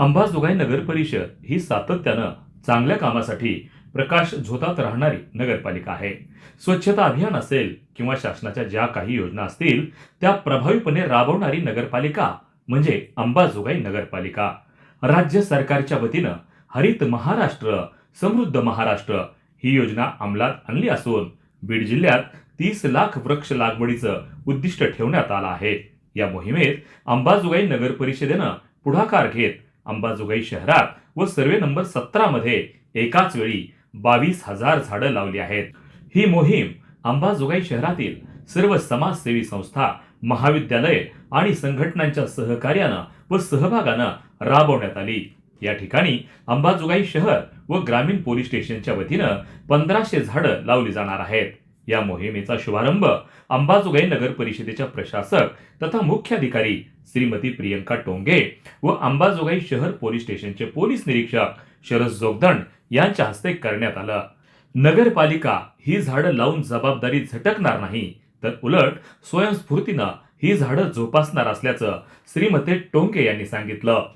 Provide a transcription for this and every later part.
अंबाजोगाई नगर परिषद ही सातत्यानं चांगल्या कामासाठी प्रकाश झोतात राहणारी नगरपालिका आहे. स्वच्छता अभियान असेल किंवा शासनाच्या ज्या काही योजना असतील त्या प्रभावीपणे राबवणारी नगरपालिका म्हणजे अंबाजोगाई नगरपालिका. राज्य सरकारच्या वतीनं हरित महाराष्ट्र समृद्ध महाराष्ट्र ही योजना अंमलात आणली असून बीड जिल्ह्यात तीस लाख वृक्ष लागवडीचं उद्दिष्ट ठेवण्यात आलं आहे. या मोहिमेत अंबाजोगाई नगर परिषदेनं पुढाकार घेत अंबाजोगाई शहरात व सर्वे नंबर सतरा मध्ये एकाच वेळी बावीस हजार झाडं लावली आहेत. ही मोहीम अंबाजोगाई शहरातील सर्व समाजसेवी संस्था महाविद्यालय आणि संघटनांच्या सहकार्यानं व सहभागानं राबवण्यात आली. या ठिकाणी अंबाजोगाई शहर व ग्रामीण पोलीस स्टेशनच्या वतीनं पंधराशे झाडं लावली जाणार आहेत. या मोहिमेचा शुभारंभ अंबाजोगाई नगर परिषदेच्या प्रशासक तथा मुख्याधिकारी श्रीमती प्रियंका टोंगे व अंबाजोगाई शहर पोलीस स्टेशनचे पोलीस निरीक्षक शरद जोगदंड यांच्या हस्ते करण्यात आलं. नगरपालिका ही झाडं लावून जबाबदारी झटकणार नाही तर उलट स्वयंस्फूर्तीनं ही झाडं जोपासणार असल्याचं श्रीमती टोंगे यांनी सांगितलं.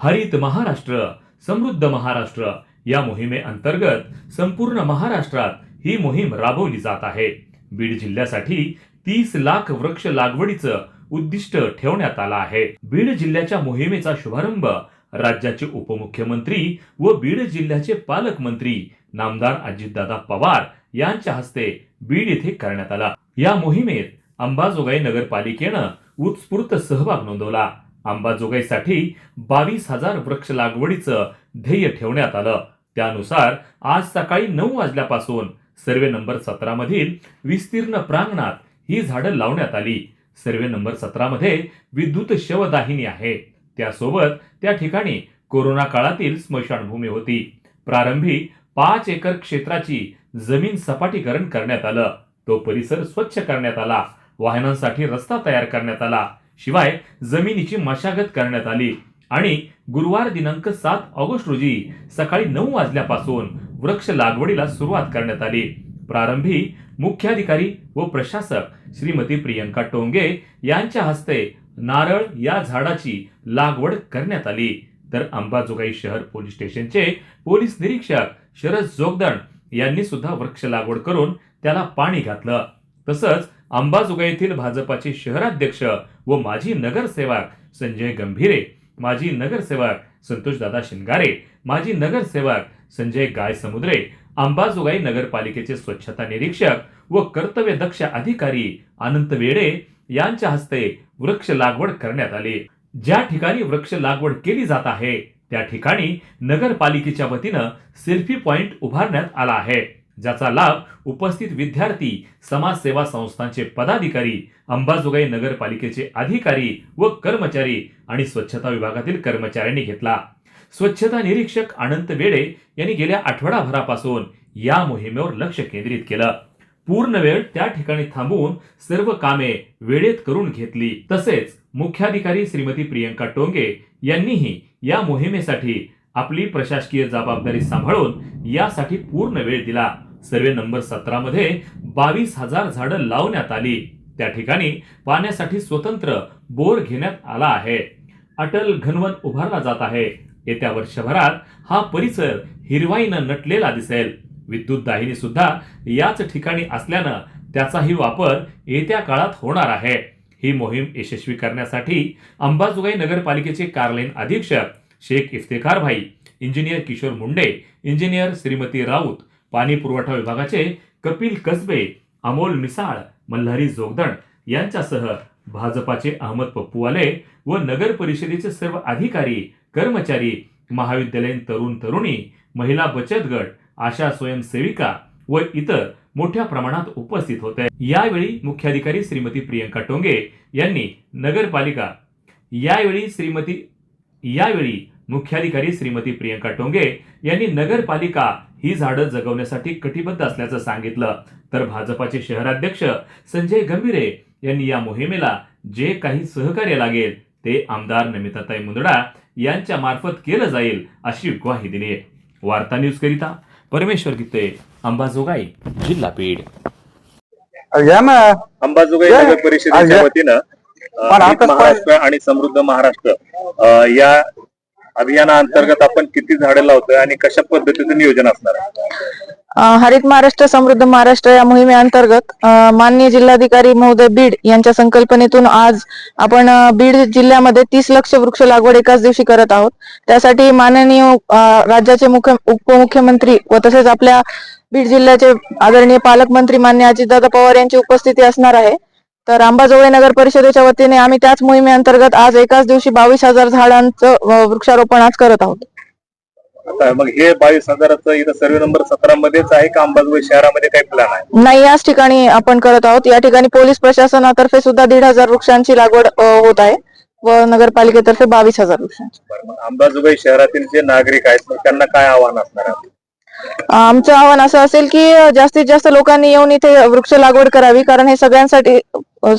हरित महाराष्ट्र समृद्ध महाराष्ट्र या मोहिमेअंतर्गत संपूर्ण महाराष्ट्रात ही मोहीम राबवली जात आहे. बीड जिल्ह्यासाठी तीस लाख वृक्ष लागवडीचं उद्दिष्ट ठेवण्यात आलं आहे. बीड जिल्ह्याच्या मोहिमेचा शुभारंभ राज्याचे उपमुख्यमंत्री व बीड जिल्ह्याचे पालकमंत्री नामदार अजितदादा पवार यांच्या हस्ते बीड येथे करण्यात आला. या मोहिमेत अंबाजोगाई नगरपालिकेनं उत्स्फूर्त सहभाग नोंदवला. अंबाजोगाईसाठी बावीस हजार वृक्ष लागवडीचं ध्येय ठेवण्यात आलं. त्यानुसार आज सकाळी नऊ वाजल्यापासून सर्वे नंबर सतरा मधील विस्तीर्ण प्रांगणात ही झाडं लावण्यात आली. सर्वे नंबर सतरा मध्ये विद्युत शवदाहिनी आहे. त्यासोबत त्या ठिकाणी कोरोना काळातील स्मशानभूमी होती. प्रारंभी पाच एकर क्षेत्राची जमीन सपाटीकरण करण्यात आलं. तो परिसर स्वच्छ करण्यात आला. वाहनांसाठी रस्ता तयार करण्यात आला. शिवाय जमिनीची मशागत करण्यात आली. आणि गुरुवार दिनांक सात ऑगस्ट रोजी सकाळी नऊ वाजल्यापासून वृक्ष लागवडीला सुरुवात करण्यात आली. प्रारंभी मुख्याधिकारी व प्रशासक श्रीमती प्रियंका टोंगे यांच्या हस्ते नारळ या झाडाची लागवड करण्यात आली. तर अंबाजोगाई शहर पोलीस स्टेशनचे पोलीस निरीक्षक शरद जोगदण यांनी सुद्धा वृक्ष लागवड करून त्याला पाणी घातलं. तसंच अंबाजोगाईतील येथील भाजपाचे शहराध्यक्ष व माजी नगरसेवक संजय गंभीरे माजी नगरसेवक संतोषदादा शिंगारे माजी नगरसेवक संजय गायसमुद्रे अंबाजोगाई नगरपालिकेचे स्वच्छता निरीक्षक व कर्तव्यदक्ष अधिकारी अनंत वेडे यांच्या हस्ते वृक्ष लागवड करण्यात आली. ज्या ठिकाणी वृक्ष लागवड केली जात आहे त्या ठिकाणी नगरपालिकेच्या वतीनं सेल्फी पॉइंट उभारण्यात आला आहे. ज्याचा लाभ उपस्थित विद्यार्थी समाजसेवा संस्थांचे पदाधिकारी अंबाजोगाई नगरपालिकेचे अधिकारी व कर्मचारी आणि स्वच्छता विभागातील कर्मचाऱ्यांनी घेतला. स्वच्छता निरीक्षक अनंत वेडे यांनी गेल्या आठवडाभरापासून या मोहिमेवर लक्ष केंद्रित केलं. पूर्ण वेळ त्या ठिकाणी थांबवून सर्व कामे वेळेत करून घेतली. तसेच मुख्याधिकारी श्रीमती प्रियंका टोंगे यांनीही या मोहिमेसाठी आपली प्रशासकीय जबाबदारी सांभाळून यासाठी पूर्ण वेळ दिला. सर्वे नंबर सतरा मध्ये बावीस हजार झाडं लावण्यात आली. त्या ठिकाणी पाण्यासाठी स्वतंत्र बोर घेण्यात आला आहे. अटल घनवन उभारला जात आहे. येत्या वर्षभरात हा परिसर हिरवाईनं नटलेला दिसेल. विद्युत दाहिनी सुद्धा याच ठिकाणी असल्यानं त्याचाही वापर येत्या काळात होणार आहे. ही मोहीम यशस्वी करण्यासाठी अंबाजोगाई नगरपालिकेचे कार्यालयीन अधीक्षक शेख इफ्तेखार भाई इंजिनियर किशोर मुंडे इंजिनियर श्रीमती राऊत पाणी पुरवठा विभागाचे कपिल कसबे अमोल मिसाळ मल्हारी जोगदंड यांच्यासह भाजपाचे अहमद पप्पूवाले व नगर परिषदेचे सर्व अधिकारी कर्मचारी महाविद्यालयीन तरुण तरुणी महिला बचत गट आशा स्वयंसेविका व इतर मोठ्या प्रमाणात उपस्थित होते. यावेळी मुख्याधिकारी श्रीमती प्रियंका टोंगे यांनी नगरपालिका यावेळी श्रीमती यावेळी मुख्याधिकारी श्रीमती प्रियंका टोंगे यांनी नगरपालिका ही झाडं जगवण्यासाठी कटिबद्ध असल्याचं सांगितलं. तर भाजपाचे शहराध्यक्ष संजय गंभीरे यांनी या मोहिमेला जे काही सहकार्य लागेल ते आमदार नमिताताई मुंदडा यांच्या मार्फत केलं जाईल अशी ग्वाही दिली वार्ता न्यूज करिता परमेश्वर गीते अंबाजोगाई जिल्हा बीड. या ना. अंबाजोगाई. नगर परिषदेच्या. वतीनं महाराष्ट्र आणि समृद्ध महाराष्ट्र या अभियानाअंतर्गत आपण किती झाडे लावतोय आणि कशा पद्धतीचं नियोजन असणार आहे? हरित महाराष्ट्र समृद्ध महाराष्ट्र या मोहिमेअंतर्गत माननीय जिल्हाधिकारी महोदय बीड यांच्या संकल्पनेतून आज आपण बीड जिल्ह्यामध्ये तीस लक्ष वृक्ष लागवड एकाच दिवशी करत आहोत. त्यासाठी माननीय राज्याचे मुख्य उपमुख्यमंत्री व तसेच आपल्या बीड जिल्ह्याचे आदरणीय पालकमंत्री मान्य अजितदादा पवार यांची उपस्थिती असणार आहे. तर अंबाजोगाई नगर परिषदेच्या वतीने आम्ही त्याच मोहिमेअंतर्गत आज एकाच दिवशी बावीस हजार झाडांचं वृक्षारोपण आज करत आहोत. आता मग हे बावीस हजाराचं इथं सर्वे नंबर सतरा मध्येच आहे का अंबाजोगाई शहरामध्ये काही प्लॅन आहे? नाही याच ठिकाणी आपण करत आहोत. या ठिकाणी पोलीस प्रशासनातर्फे सुद्धा दीड हजार वृक्षांची लागवड अ, होत आहे व नगरपालिकेतर्फे बावीस हजार वृक्षांची. बरं, मग अंबाजोगाई शहरातील जे नागरिक आहेत मग त्यांना काय आव्हान असणार आहे? आमचं आव्हान असं असेल की जास्तीत जास्त लोकांनी येऊन इथे वृक्ष लागवड करावी कारण हे सगळ्यांसाठी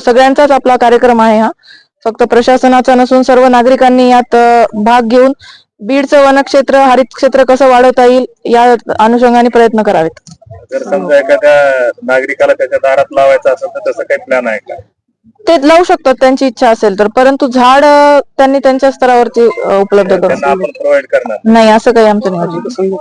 सगळ्यांचाच आपला कार्यक्रम आहे हा. फक्त प्रशासनाचा नसून सर्व नागरिकांनी यात भाग घेऊन बीडचं वनक्षेत्र हरित क्षेत्र कसं वाढवता येईल या अनुषंगाने प्रयत्न करावेत. जर समजा एखाद्या नागरिकाला त्याच्या दारात लावायचं असेल तर तसं काही प्लॅन आहे का? ते लावू शकतात त्यांची इच्छा असेल तर. परंतु झाड अ, त्यांनी त्यांच्या स्तरावरती अ, उपलब्ध त्यांना करून आपण प्रोव्हाइड करणार नाही. असं काही आमचं नियोजन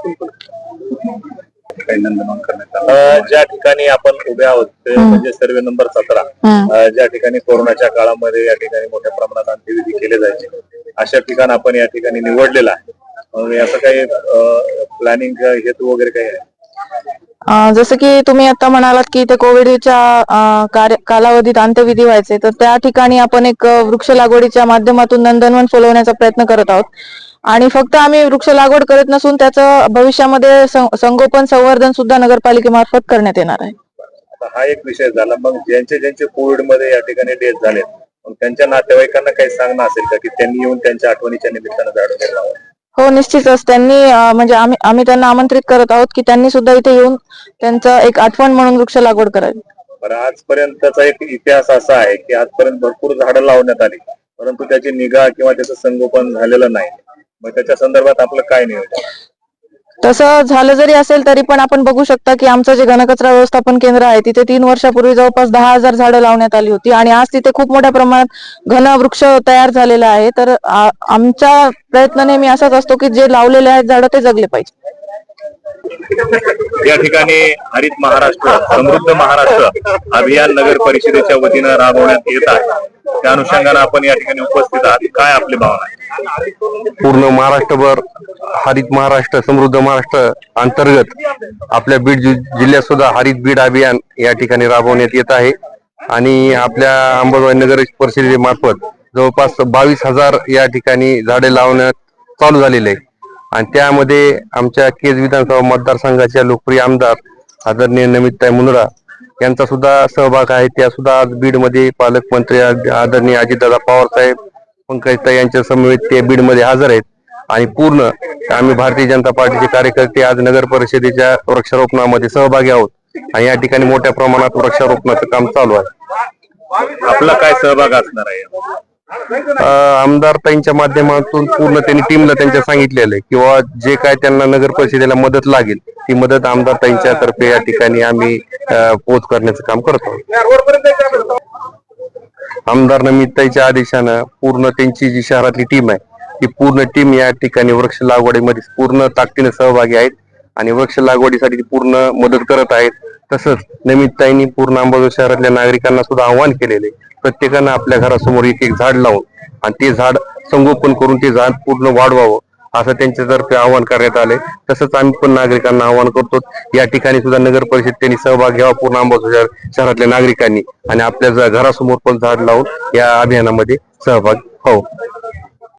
काही नंदनवन करण्यात आलं. अं, ज्या ठिकाणी आपण उभे आहोत ते म्हणजे सर्वे नंबर सतरा. हम्म. अं, ज्या ठिकाणी कोरोनाच्या काळामध्ये या ठिकाणी मोठ्या प्रमाणात अंत्यविधी केले जायचे अशा ठिकाण आपण या ठिकाणी निवडलेलं आहे. मग याचं काही प्लॅनिंग हेतू वगैरे काही आहे? जसं की तुम्ही आता म्हणालात की ते कोविडच्या कार्य- कालावधीत अंत्यविधी व्हायचे तर त्या ठिकाणी आपण एक वृक्ष लागवडीच्या माध्यमातून नंदनवन फुलवण्याचा प्रयत्न करत आहोत. आणि फक्त आम्ही वृक्ष लागवड करत नसून त्याचं भविष्यामध्ये संगोपन संवर्धन सुद्धा नगरपालिकेमार्फत करण्यात येणार आहे. हा एक विषय झाला. मग ज्यांचे ज्यांचे कोविडमध्ये या ठिकाणी डेथ झाले मग त्यांच्या नातेवाईकांना काही सांगणं असेल का की त्यांनी येऊन त्यांच्या आठवणीच्या निमित्तानं झाडून वगैरे हो निश्चितच. त्यांनी म्हणजे आम्ही आम्ही त्यांना आमंत्रित करत आहोत की त्यांनी सुद्धा इथे येऊन त्यांचं एक आठवण म्हणून वृक्ष लागवड करावी. बरं आजपर्यंतचा एक इतिहास असा आहे की आजपर्यंत भरपूर झाडं लावण्यात आली परंतु त्याची निगा किंवा त्याचं संगोपन झालेलं नाही. मग त्याच्या संदर्भात आपलं काय नियोजन? तसं झालं जरी असेल तरी पण आपण बघू शकता की आमचं जे घनकचरा व्यवस्थापन केंद्र आहे तिथे तीन वर्षापूर्वी जवळपास दहा हजार झाडं लावण्यात आली होती. आणि आज तिथे खूप मोठ्या प्रमाणात घन वृक्ष तयार झालेला आहे. तर आमच्या आमचा प्रयत्न नेहमी असाच असतो की जे लावलेले आहेत झाडं ते जगले पाहिजे. या ठिकाणी हरित महाराष्ट्र समृद्ध महाराष्ट्र अभियान नगर परिषदेच्या वतीनं राबवण्यात येत आहे. त्या अनुषंगानं आपण या ठिकाणी उपस्थित आहात. काय आपली भावना पूर्ण महाराष्ट्रभर हरित महाराष्ट्र समृद्ध महाराष्ट्र अंतर्गत आपल्या बीड जिल्ह्यात सुद्धा हरित बीड अभियान या ठिकाणी राबवण्यात येत आहे. आणि आपल्या अंबाजोगाई नगर परिषदेमार्फत जवळपास बावीस हजार या ठिकाणी झाडे लावण्यात चालू झालेले आहे. आणि त्यामध्ये आमच्या केज विधानसभा मतदारसंघाच्या लोकप्रिय आमदार आदरणीय नमितताई मुनरा यांचा सुद्धा सहभाग आहे. त्या सुद्धा आज बीडमध्ये पालकमंत्री आदरणीय अजितदादा पवार साहेब पंकजताई यांच्या समवेत ते बीडमध्ये हजर आहेत. आणि पूर्ण आम्ही भारतीय जनता पार्टीचे कार्यकर्ते आज नगर परिषदेच्या वृक्षारोपणामध्ये सहभागी आहोत. आणि या ठिकाणी मोठ्या प्रमाणात वृक्षारोपणाचं काम चालू आहे. आपला काय सहभाग असणार आहे? आमदार ताईंच्या माध्यमातून पूर्ण त्यांनी टीमला त्यांच्या सांगितलेलं आहे. किंवा जे काय त्यांना नगर परिषदेला मदत लागेल ती मदत आमदार ताईंच्या तर्फे या ठिकाणी आम्ही पोच करण्याचं काम करतो. आमदार नमिताईच्या आदेशानं पूर्ण त्यांची जी शहरातली टीम आहे ती पूर्ण टीम या ठिकाणी वृक्ष लागवडीमध्ये पूर्ण ताकदीने सहभागी आहेत आणि वृक्ष लागवडीसाठी ती पूर्ण मदत करत आहेत. तसंच नमिताईंनी पूर्ण अंबाजोगाई शहरातल्या नागरिकांना सुद्धा आव्हान केलेले प्रत्येकानं आपल्या घरासमोर एक एक झाड लावून आणि ते झाड संगोपन करून ते झाड पूर्ण वाढवावं असं त्यांच्यातर्फे आवाहन करण्यात आले तसंच आम्ही पण नागरिकांना आवाहन करतो या ठिकाणी सुद्धा नगर परिषद त्यांनी सहभाग घ्यावा पूर्ण अंबाजोगाई शहरातल्या नागरिकांनी. आणि आपल्या घरासमोर पण झाड लावून या अभियानामध्ये सहभाग हो